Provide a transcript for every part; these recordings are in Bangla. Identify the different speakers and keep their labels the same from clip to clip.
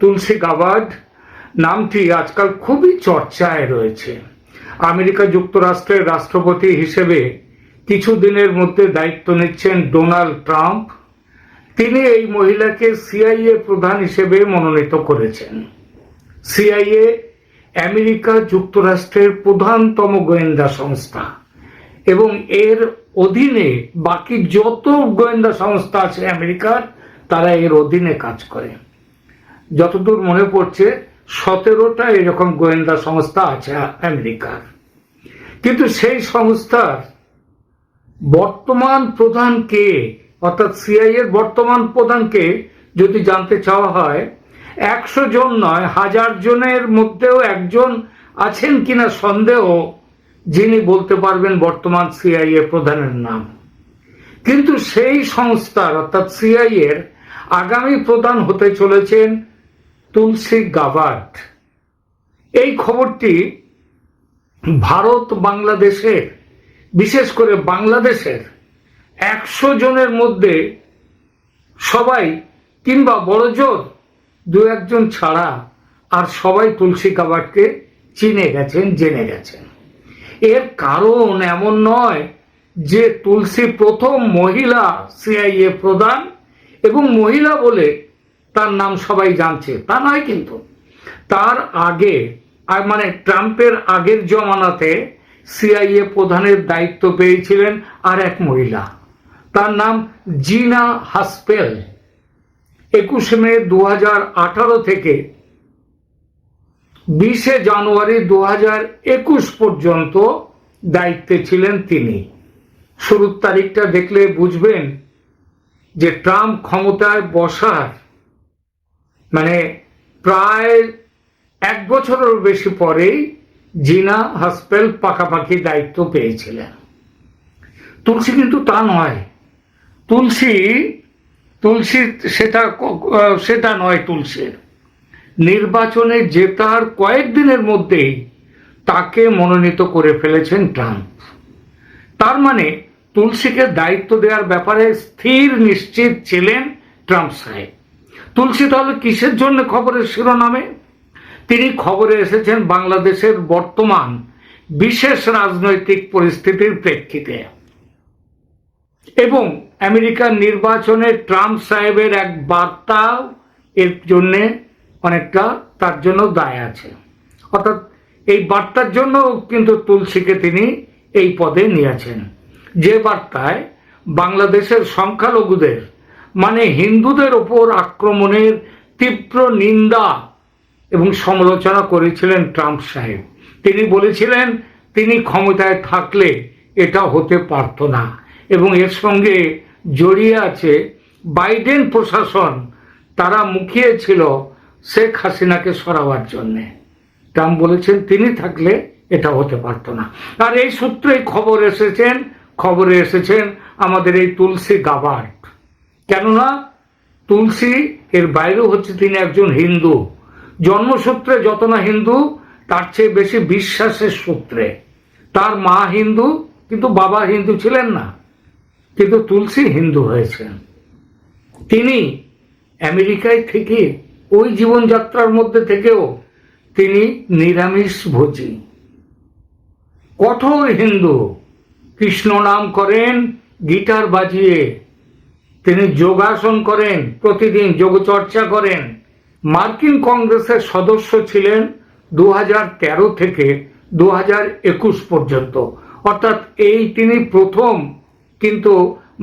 Speaker 1: তুলসী গাবার্ড নামটি আজকাল খুবই চর্চায় রয়েছে। আমেরিকা যুক্তরাষ্ট্রের রাষ্ট্রপতি হিসেবে কিছুদিনের মধ্যে দায়িত্ব নিচ্ছেন ডোনাল্ড ট্রাম্প। তিনি এই মহিলাকে সিআইএ প্রধান হিসেবে মনোনীত করেছেন। সিআইএ আমেরিকা যুক্তরাষ্ট্রের প্রধানতম গোয়েন্দা সংস্থা এবং এর অধীনে বাকি যত গোয়েন্দা সংস্থা আছে আমেরিকার, তারা এর অধীনে কাজ করে। যতদূর মনে পড়ছে, সতেরোটা এরকম গোয়েন্দা সংস্থা আছে আমেরিকার। কিন্তু সেই সংস্থার বর্তমান প্রধান কে, অর্থাৎ সিআই এর বর্তমান প্রধানকে যদি জানতে চাওয়া হয়, একশো জন নয়, হাজার জনের মধ্যেও একজন আছেন কিনা সন্দেহ, যিনি বলতে পারবেন বর্তমান সিআইএ প্রধানের নাম। কিন্তু সেই সংস্থার, অর্থাৎ সিআই এর, আগামী প্রধান হতে চলেছেন তুলসী গাবার্ড এই খবরটি ভারত বাংলাদেশের, বিশেষ করে বাংলাদেশের একশো জনের মধ্যে সবাই কিংবা বড়জোর দু একজন ছাড়া আর সবাই তুলসী কাবাডকে চিনে গেছেন, জেনে গেছেন। এর কারণ এমন নয় যে তুলসী প্রথম মহিলা সিআইএ প্রধান এবং মহিলা বলে তার নাম সবাই জানছে। তা নয় কিন্তু। তার আগে, আর মানে ট্রাম্পের আগের জমানাতে সিআইএ প্রধানের দায়িত্ব পেয়েছিলেন আর এক মহিলা। তার নাম জিনা হাসপেল। একুশে মে দু হাজার আঠারো থেকে বিশে জানুয়ারি দু একুশ পর্যন্ত দায়িত্বে ছিলেন তিনি। শুরুর তারিখটা দেখলে বুঝবেন যে ট্রাম্প ক্ষমতায় বসার মানে প্রায় এক বছরের বেশি পরেই জিনা হাসপেল পাকাপাকি দায়িত্ব পেয়েছিলেন। তুলসী কিন্তু তা নয়। তুলসী তুলসী সেটা সেটা নয় তুলসীর নির্বাচনে জেতার কয়েকদিনের মধ্যেই তাকে মনোনীত করে ফেলেছেন ট্রাম্প। তার মানে তুলসীকে দায়িত্ব দেওয়ার ব্যাপারে স্থির নিশ্চিত ছিলেন ট্রাম্প সাহেব। তুলসী তাহলে কিসের জন্য খবরের শিরোনামে? তিনি খবরে এসেছেন বাংলাদেশের বর্তমান বিশেষ রাজনৈতিক পরিস্থিতির প্রেক্ষিতে। এবং আমেরিকার নির্বাচনে ট্রাম্প সাহেবের এক বার্তা এর জন্যে অনেকটা তার জন্য দায় আছে। অর্থাৎ এই বার্তার জন্য কিন্তু তুলসীকে তিনি এই পদে নিয়েছেন। যে বার্তায় বাংলাদেশের সংখ্যালঘুদের মানে হিন্দুদের ওপর আক্রমণের তীব্র নিন্দা এবং সমালোচনা করেছিলেন ট্রাম্প সাহেব। তিনি বলেছিলেন, তিনি ক্ষমতায় থাকলে এটা হতে পারত না। এবং এর সঙ্গে জড়িয়ে আছে, বাইডেন প্রশাসন তারা মুখিয়েছিল শেখ হাসিনাকে সরাবার জন্যে। ট্রাম্প বলেছেন, তিনি থাকলে এটা হতে পারত না। আর এই সূত্রেই খবর এসেছেন, খবরে এসেছেন আমাদের এই তুলসী গাবার্ড কেননা তুলসী এর বাইরেও হচ্ছে তিনি একজন হিন্দু। জন্মসূত্রে যত না হিন্দু, তার চেয়ে বেশি বিশ্বাসের সূত্রে। তার মা হিন্দু, কিন্তু বাবা হিন্দু ছিলেন না। কিন্তু তুলসী হিন্দু হয়েছেন। তিনি আমেরিকায় থেকে ওই জীবনযাত্রার মধ্যে থেকেও তিনি নিরামিষ ভোজী। কঠোর হিন্দু। কৃষ্ণ নাম করেন গিটার বাজিয়ে। তিনি যোগাসন করেন, প্রতিদিন যোগচর্চা করেন। মার্কিন কংগ্রেসের সদস্য ছিলেন দু হাজার তেরো থেকে দু হাজার একুশ পর্যন্ত। অর্থাৎ এই তিনি প্রথম, কিন্তু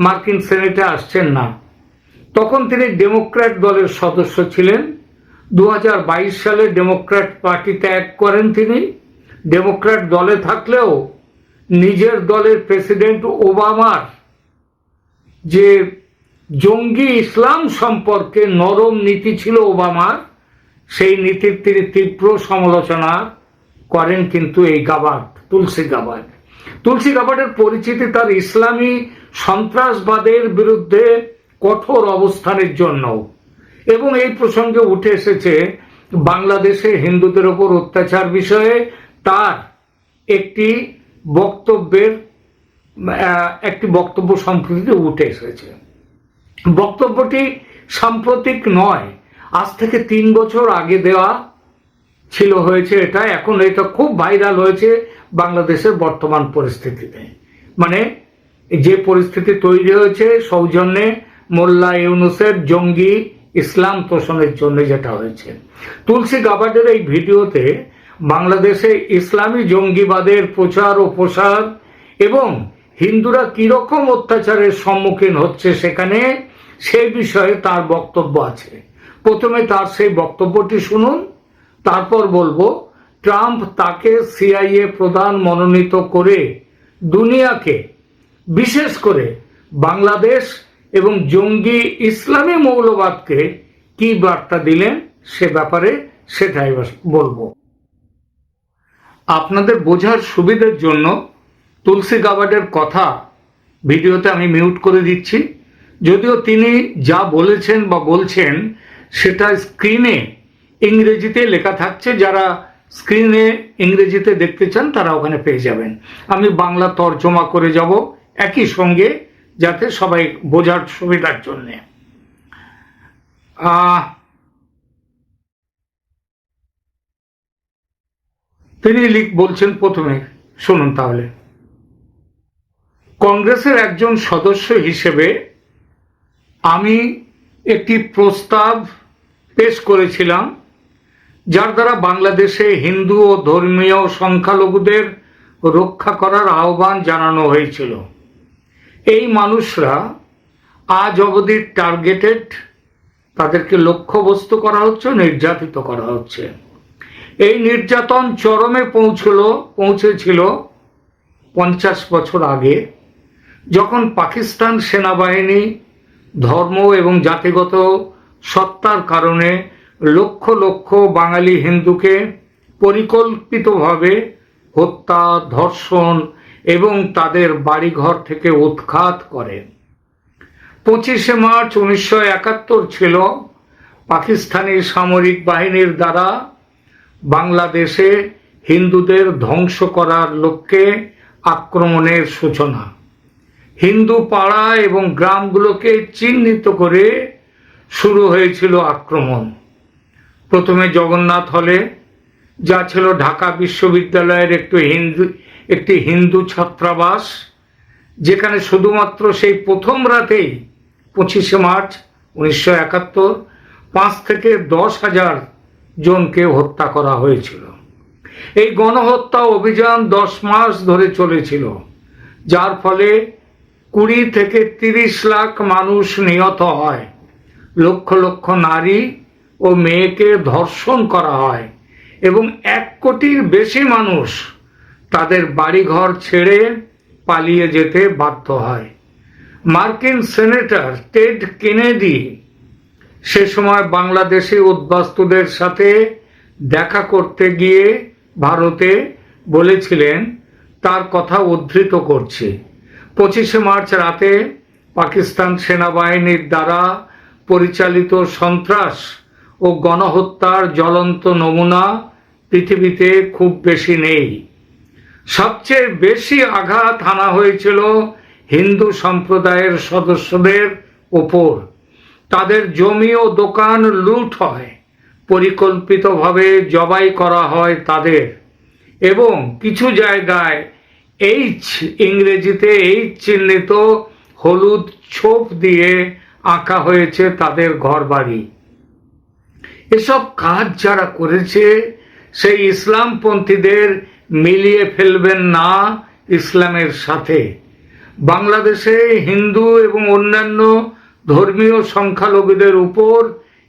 Speaker 1: মার্কিন সেনেটে আসছেন না। তখন তিনি ডেমোক্র্যাট দলের সদস্য ছিলেন। দু হাজার বাইশ সালে ডেমোক্র্যাট পার্টি ত্যাগ করেন তিনি। ডেমোক্র্যাট দলে থাকলেও নিজের দলের প্রেসিডেন্ট ওবামার যে জঙ্গি ইসলাম সম্পর্কে নরম নীতি ছিল ওবামার। সেই নীতির তিনি তীব্র সমালোচনা করেন কিন্তু এই গাবার্ড, তুলসী গাবার্ড। তুলসী গাবার্ডের পরিচিতি তার ইসলামী সন্ত্রাসবাদের বিরুদ্ধে কঠোর অবস্থানের জন্য এবং এই প্রসঙ্গে উঠে এসেছে বাংলাদেশে হিন্দুদের ওপর অত্যাচার বিষয়ে তার একটি বক্তব্যের একটি বক্তব্য সম্প্রতি উঠে এসেছে। বক্তব্যটি সাম্প্রতিক নয়। আজ থেকে তিন বছর আগে দেওয়া ছিল, হয়েছে এটা। এখন এটা খুব ভাইরাল হয়েছে বাংলাদেশের বর্তমান পরিস্থিতিতে। মানে যে পরিস্থিতি তৈরি হয়েছে সৌজন্যে মোল্লা ইউনুসের জঙ্গি ইসলাম তোষণের জন্য যেটা হয়েছে। তুলসী গাবার্ডের এই ভিডিওতে বাংলাদেশে ইসলামী জঙ্গিবাদের প্রচার ও প্রসার এবং হিন্দুরা কীরকম অত্যাচারের সম্মুখীন হচ্ছে সেখানে সেই বিষয়ে তার বক্তব্য আছে। প্রথমে তার সেই বক্তব্যটি শুনুন, তারপর বলব, ট্রাম্প তাকে সিআইএ প্রধান মনোনীত করে দুনিয়াকে, বিশেষ করে বাংলাদেশ এবং জঙ্গি ইসলামী মৌলবাদকে কি বার্তা দিলেন সে ব্যাপারে সেটাই বলব। আপনাদের বোঝার সুবিধার জন্য তুলসী গাবার্ডের কথা ভিডিওতে আমি মিউট করে দিচ্ছি। যদিও তিনি যা বলেছেন বা বলছেন, সেটা স্ক্রিনে, ইংরেজিতে লেখা থাকছে। যারা স্ক্রিনে ইংরেজিতে দেখতে চান, তারা ওখানে পেয়ে যাবেন। আমি বাংলা তর্জমা করে যাব একই সঙ্গে, যাতে সবাই বোঝার সুবিধার জন্যে। তিনি লিখ, বলছেন প্রথমে। শুনুন তাহলে। কংগ্রেসের একজন সদস্য হিসেবে আমি একটি প্রস্তাব পেশ করেছিলাম, যার দ্বারা বাংলাদেশে হিন্দু ও ধর্মীয় সংখ্যালঘুদের রক্ষা করার আহ্বান জানানো হয়েছিল। এই মানুষরা আজ অবধি টার্গেটেড, তাদেরকে লক্ষ্যবস্তু করা হচ্ছে, নির্যাতিত করা হচ্ছে। এই নির্যাতন চরমে পৌঁছল, পৌঁছেছিল পঞ্চাশ বছর আগে, যখন পাকিস্তান সেনাবাহিনী ধর্ম এবং জাতিগত সত্তার কারণে লক্ষ লক্ষ বাঙালি হিন্দুকে পরিকল্পিতভাবে হত্যা, ধর্ষণ এবং তাদের বাড়িঘর থেকে উৎখাত করে। পঁচিশে মার্চ উনিশশো একাত্তর ছিল পাকিস্তানি সামরিক বাহিনীর দ্বারা বাংলাদেশে হিন্দুদের ধ্বংস করার লক্ষ্যে আক্রমণের সূচনা। হিন্দু পাড়া এবং গ্রামগুলোকে চিহ্নিত করে শুরু হয়েছিল আক্রমণ। প্রথমে জগন্নাথ হলে, যা ছিল ঢাকা বিশ্ববিদ্যালয়ের একটু হিন্দু, একটি হিন্দু ছাত্রাবাস, যেখানে শুধুমাত্র সেই প্রথম রাতেই পঁচিশে মার্চ উনিশশো একাত্তর পাঁচ থেকে দশ হাজার জনকে হত্যা করা হয়েছিল। এই গণহত্যা অভিযান দশ মাস ধরে চলেছিল, যার ফলে কুড়ি থেকে তিরিশ লাখ মানুষ নিহত হয়। লক্ষ লক্ষ নারী ও মেয়েকে ধর্ষণ করা হয় এবং এক কোটির বেশি মানুষ তাদের বাড়িঘর ছেড়ে পালিয়ে যেতে বাধ্য হয়। মার্কিন সেনেটর টেড কেনেডি সে সময় বাংলাদেশি উদ্বাস্তুদের সাথে দেখা করতে গিয়ে ভারতে বলেছিলেন, তার কথা উদ্ধৃত করছে। পঁচিশে মার্চ রাতে পাকিস্তান সেনাবাহিনীর দ্বারা পরিচালিত সন্ত্রাস ও গণহত্যার জ্বলন্ত নমুনা পৃথিবীতে খুব বেশি নেই। সবচেয়ে বেশি আঘাত হানা হয়েছিল হিন্দু সম্প্রদায়ের সদস্যদের ওপর। তাদের জমি ও দোকান লুট হয়, পরিকল্পিতভাবে জবাই করা হয় তাদের। এবং কিছু জায়গায় এইচ ইংরেজিতে এইচ চিহ্নিত হলুদ ছোপ দিয়ে আঁকা হয়েছে তাদের ঘর বাড়ি এসব কাজ যারা করেছে, সেই ইসলামপন্থীদের মিলিয়ে ফেলবেন না ইসলামের সাথে। বাংলাদেশে হিন্দু এবং অন্যান্য ধর্মীয় সংখ্যালঘুদের উপর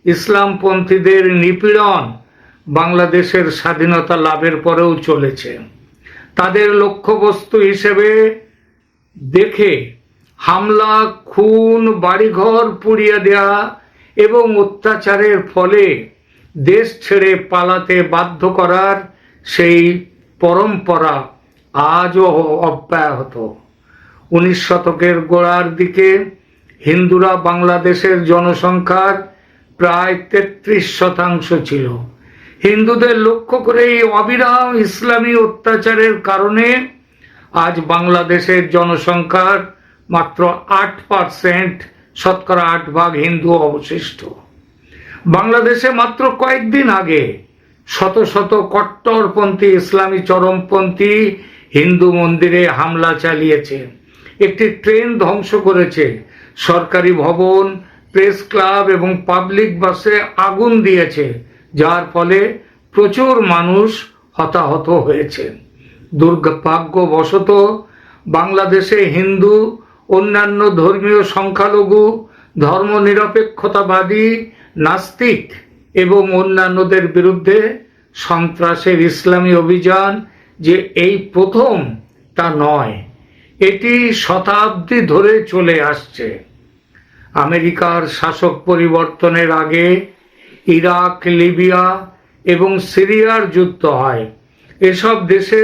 Speaker 1: ইসলামপন্থীদের নিপীড়ন বাংলাদেশের স্বাধীনতা লাভের পরেও চলেছে। তাদের লক্ষ্যবস্তু হিসেবে দেখে হামলা, খুন, বাড়িঘর পুড়িয়ে দেয়া এবং অত্যাচারের ফলে দেশ ছেড়ে পালাতে বাধ্য করার সেই পরম্পরা আজও অব্যাহত। উনিশ শতকের গোড়ার দিকে হিন্দুরা বাংলাদেশের জনসংখ্যার প্রায় তেত্রিশ শতাংশ ছিল। হিন্দুদের লক্ষ্য করে এই অবিরাম ইসলামী অত্যাচারের কারণে আজ বাংলাদেশের জনসংখ্যার মাত্র আট পার্সেন্ট, শতকরা আট ভাগ হিন্দু অবশিষ্ট। বাংলাদেশে মাত্র কয়েকদিন আগে শত শত কট্টরপন্থী, ইসলামী চরমপন্থী হিন্দু মন্দিরে হামলা চালিয়েছে। একটি ট্রেন ধ্বংস করেছে। সরকারি ভবন, প্রেস ক্লাব এবং পাবলিক বাসে আগুন দিয়েছে। যার ফলে প্রচুর মানুষ হতাহত হয়েছে। দুর্ভাগ্যবশত বাংলাদেশে হিন্দু, অন্যান্য ধর্মীয় সংখ্যালঘু, ধর্মনিরপেক্ষতাবাদী, নাস্তিক এবং অন্যান্যদের বিরুদ্ধে সন্ত্রাসের ইসলামী অভিযান যে এই প্রথম তা নয়, এটি শতাব্দী ধরে চলে আসছে। আমেরিকার শাসক পরিবর্তনের আগে ইরাক, লিবিয়া এবং সিরিয়ার যুদ্ধ হয়। এসব দেশে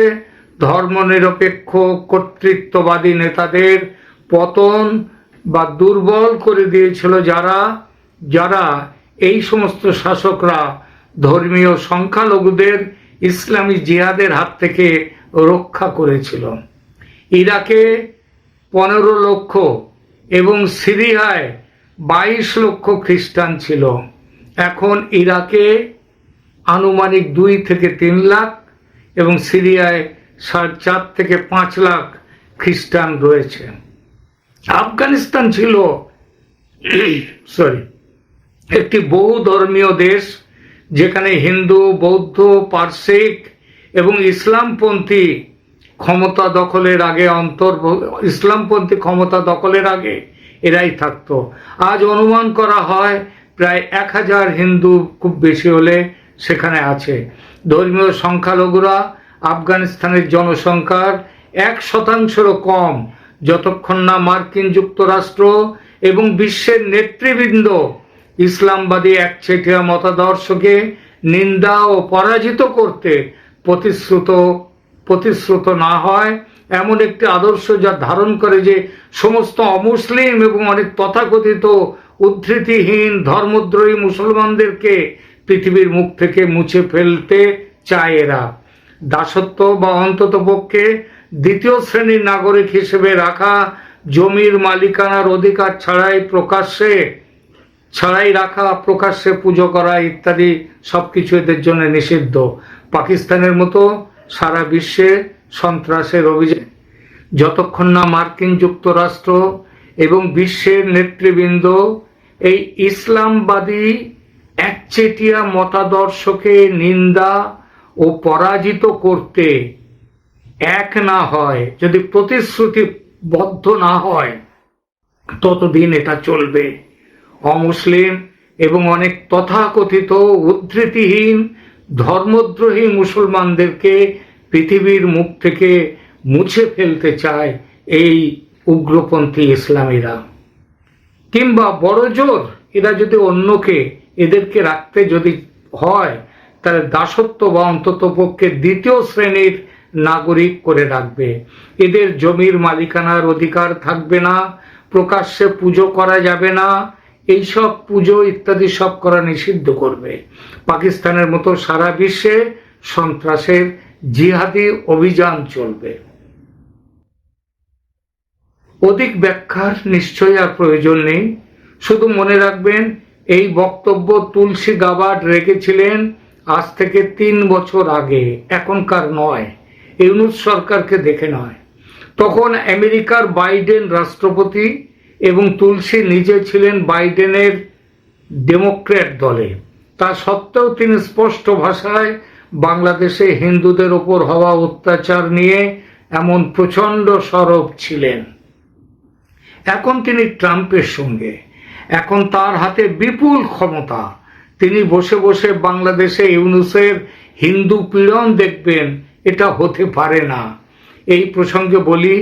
Speaker 1: ধর্মনিরপেক্ষ, কর্তৃত্ববাদী নেতাদের পতন বা দুর্বল করে দিয়েছিল যারা যারা এই সমস্ত শাসকরা ধর্মীয় সংখ্যালঘুদের ইসলামী জিহাদের হাত থেকে রক্ষা করেছিল। ইরাকে পনেরো লক্ষ এবং সিরিয়ায় বাইশ লক্ষ খ্রিস্টান ছিল। এখন ইরাকে আনুমানিক দুই থেকে তিন লাখ এবং সিরিয়ায় সাড়ে চার থেকে পাঁচ লাখ খ্রিস্টান রয়েছে। আফগানিস্তান ছিল সরি একটি বহু ধর্মীয় দেশ যেখানে হিন্দু, বৌদ্ধ, পার্সিক এবং ইসলামপন্থী ক্ষমতা দখলের আগে অন্তর, ইসলামপন্থী ক্ষমতা দখলের আগে এরাই থাকতো। আজ অনুমান করা হয় প্রায় এক হাজার হিন্দু খুব বেশি হলে সেখানে আছে। ধর্মীয় সংখ্যালঘুরা আফগানিস্তানের জনসংখ্যার এক শতাংশেরও কম, যতক্ষণ না মার্কিন যুক্তরাষ্ট্র এবং বিশ্বের নেতৃবৃন্দ ইসলামবাদী একচেটিয়া মতাদর্শকে নিন্দা ও পরাজিত করতে প্রতিশ্রুত প্রতিশ্রুত না হয়, এমন একটি আদর্শ যা ধারণ করে যে সমস্ত অমুসলিম এবং অনেক তথাকথিত উদ্ধৃতিহীন ধর্মদ্রোহী মুসলমানদেরকে পৃথিবীর মুখ থেকে মুছে ফেলতে চায় এরা। দাসত্ব বা অন্তত পক্ষে দ্বিতীয় শ্রেণির নাগরিক হিসেবে রাখা জমির মালিকানার অধিকার ছাড়াই প্রকাশ্যে, ছাড়াই রাখা, প্রকাশ্যে পুজো করা ইত্যাদি সব কিছু এদের জন্য নিষিদ্ধ। পাকিস্তানের মতো সারা বিশ্বে সন্ত্রাসের অভিযান। যতক্ষণ না মার্কিন যুক্তরাষ্ট্র এবং বিশ্বের নেতৃবৃন্দ এই ইসলামবাদী একচেটিয়া মতাদর্শকে নিন্দা ও পরাজিত করতে এক না হয়, যদি প্রতিশ্রুতিবদ্ধ না হয়, ততদিন এটা চলবে। অমুসলিম এবং অনেক তথাকথিত উদ্ধৃতিহীন, ধর্মদ্রোহী মুসলমানদেরকে পৃথিবীর মুখ থেকে মুছে ফেলতে চায় এই উগ্রপন্থী ইসলামীরা। কিংবা বড় জোর এরা যদি অন্যকে, এদেরকে রাখতে যদি হয়, তাহলে দাসত্ব বা অন্তত পক্ষে দ্বিতীয় শ্রেণির নাগরিক করে রাখবে। এদের জমির মালিকানার অধিকার থাকবে না, প্রকাশ্যে পুজো করা যাবে না, এইসব পুজো ইত্যাদি সব করা নিষিদ্ধ করবে। পাকিস্তানের মতো সারা বিশ্বে সন্ত্রাসের জিহাদি অভিযান চলবে। অধিক ব্যাখ্যার নিশ্চয়ই আর প্রয়োজন নেই। শুধু মনে রাখবেন, এই বক্তব্য তুলসী গাবার্ড রেখেছিলেন আজ থেকে তিন বছর আগে, এখনকার নয়, ইউনুস সরকারকে দেখে নয়। তখন আমেরিকার বাইডেন রাষ্ট্রপতি এবং তুলসী নিজে ছিলেন বাইডেনের ডেমোক্র্যাট দলে। তা সত্ত্বেও তিনি স্পষ্ট ভাষায় বাংলাদেশে হিন্দুদের ওপর হওয়া অত্যাচার নিয়ে এমন প্রচণ্ড সরব ছিলেন। এখন তিনি ট্রাম্পের সঙ্গে। এখন তার হাতে বিপুল ক্ষমতা। তিনি বসে বসে বাংলাদেশে ইউনুসের হিন্দু পীড়ন দেখবেন, এটা হতে পারে না। এই প্রসঙ্গে বলি,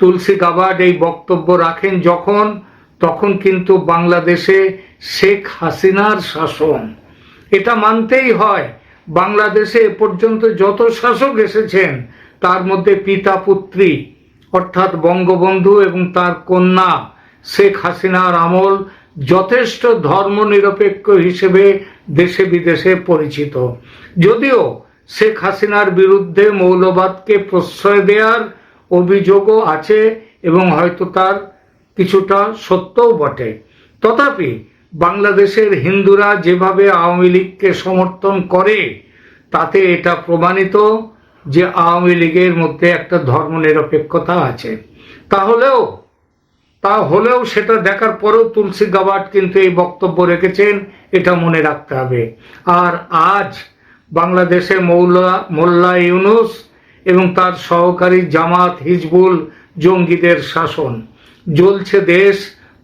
Speaker 1: তুলসী গাবার্ড এই বক্তব্য রাখেন যখন, তখন কিন্তু বাংলাদেশে শেখ হাসিনার শাসন। এটা মানতেই হয়, বাংলাদেশে এ পর্যন্ত যত শাসক এসেছেন, তার মধ্যে পিতা পুত্রী অর্থাৎ বঙ্গবন্ধু এবং তার কন্যা শেখ হাসিনার আমল যথেষ্ট ধর্মনিরপেক্ষ হিসেবে দেশে বিদেশে পরিচিত। যদিও শেখ হাসিনার বিরুদ্ধে মৌলবাদকে প্রশ্রয় দেওয়ার অভিযোগও আছে এবং হয়তো তার কিছুটা সত্যও বটে। তথাপি বাংলাদেশের হিন্দুরা যেভাবে আওয়ামী লীগকে সমর্থন করে, তাতে এটা প্রমাণিত যে আওয়ামী লীগের মধ্যে একটা ধর্মনিরপেক্ষতা আছে। তাহলেও, তা হলেও সেটা দেখার পরেও তুলসী গাবাট কিন্তু এই বক্তব্য রেখেছেন, এটা মনে রাখতে হবে। আর আজ বাংলাদেশে মৌলা, মোল্লা ইউনুস এবং তার সহকারী জামাত হিজবুল জঙ্গিদের শাসন। জ্বলছে দেশ,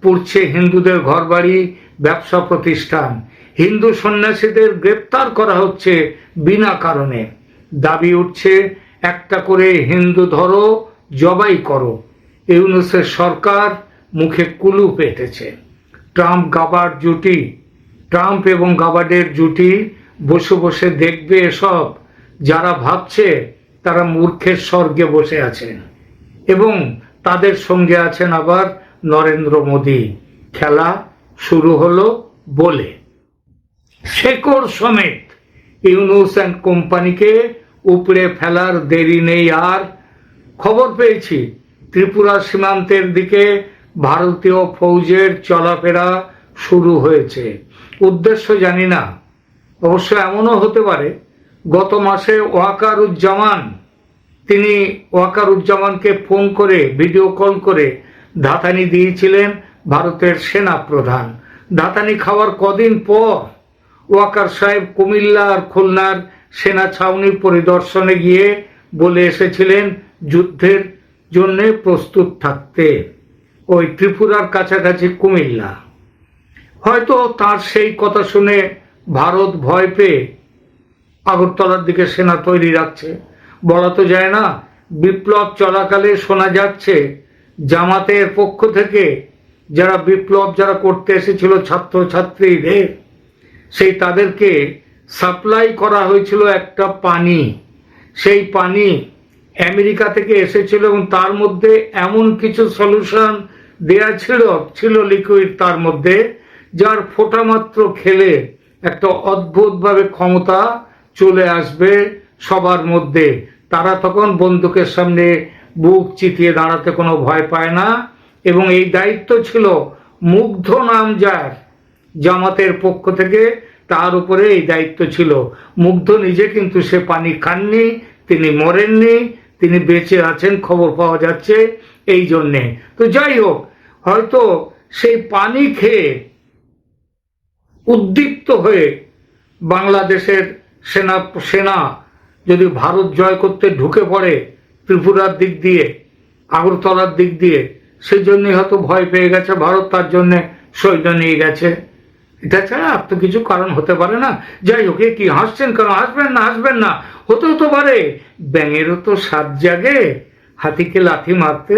Speaker 1: পুড়ছে হিন্দুদের ঘরবাড়ি, ব্যবসা প্রতিষ্ঠান। হিন্দু সন্ন্যাসীদের গ্রেপ্তার করা হচ্ছে বিনা কারণে। দাবি উঠছে, একটা করে হিন্দু ধরো, জবাই করো। ইউনুসের সরকার মুখে কুলু পেটেছে। ট্রাম্প গাবার জুটি, ট্রাম্প এবং গাবার্ডের জুটি, বসে বসে দেখবে এসব। যারা ভাবছে, তারা মূর্খের স্বর্গে বসে আছেন। এবং তাদের সঙ্গে আছেন আবার নরেন্দ্র মোদী। খেলা শুরু হলো বলে। শেকড় সমেত ইউনুস অ্যান্ড কোম্পানিকে উপড়ে ফেলার দেরি নেই আর। খবর পেয়েছি, ত্রিপুরা সীমান্তের দিকে ভারতীয় ফৌজের চলাফেরা শুরু হয়েছে। উদ্দেশ্য জানি না, অবশ্য এমনও হতে পারে, গত মাসে ওয়াকারুজ্জামান, তিনি ওয়াকারুজ্জামানকে ফোন করে, ভিডিও কল করে ধাতানি দিয়েছিলেন ভারতের সেনা প্রধান। ধাতানি খাওয়ার কদিন পর ওয়াকার সাহেব কুমিল্লা আর খুলনার সেনা ছাউনি পরিদর্শনে গিয়ে বলে এসেছিলেন যুদ্ধের জন্য প্রস্তুত থাকতে। ওই ত্রিপুরার কাছাকাছি কুমিল্লা। হয়তো তার সেই কথা শুনে ভারত ভয় পেয়ে আগরতলার দিকে সেনা তৈরি রাখছে। বলা তো যায় না, বিপ্লব চলাকালে শোনা যাচ্ছে, জামাতের পক্ষ থেকে যারা বিপ্লব যারা করতে এসেছিল ছাত্র ছাত্রীদের সেই তাদেরকে সাপ্লাই করা হয়েছিল একটা পানি। সেই পানি আমেরিকা থেকে এসেছিল এবং তার মধ্যে এমন কিছু সলিউশন দেয়া ছিল ছিল লিকুইড তার মধ্যে, যার ফোঁটা মাত্র খেলে একটা অদ্ভুতভাবে ক্ষমতা চলে আসবে সবার মধ্যে। তারা তখন বন্দুকের সামনে বুক চিতিয়ে দাঁড়াতে কোনো ভয় পায় না এবং এই দায়িত্ব ছিল মুগ্ধ নাম যার জামাতের পক্ষ থেকে তার উপরে এই দায়িত্ব ছিল। মুগ্ধ নিজে কিন্তু সে পানি খাননি, তিনি মরেননি, তিনি বেঁচে আছেন, খবর পাওয়া যাচ্ছে এই জন্যে। তো যাই হোক, হয়তো সেই পানি খেয়ে উদ্দীপ্ত হয়ে বাংলাদেশের সেনা সেনা যদি ভারত জয় করতে ঢুকে পড়ে ত্রিপুরার দিক দিয়ে, আগরতলার দিক দিয়ে সেই জন্যই হয়তো ভয় পেয়ে গেছে ভারত, তার জন্যে সৈন্য নিয়ে গেছে। এটা ছাড়া আর তো কিছু কারণ হতে পারে না। যাই হোক কি, হাসছেন কারণ হাসবেন না হাসবেন না। হতেও তো পারে। ব্যাঙেরও তো সাত জাগে। হাতিকে লাথি মারতে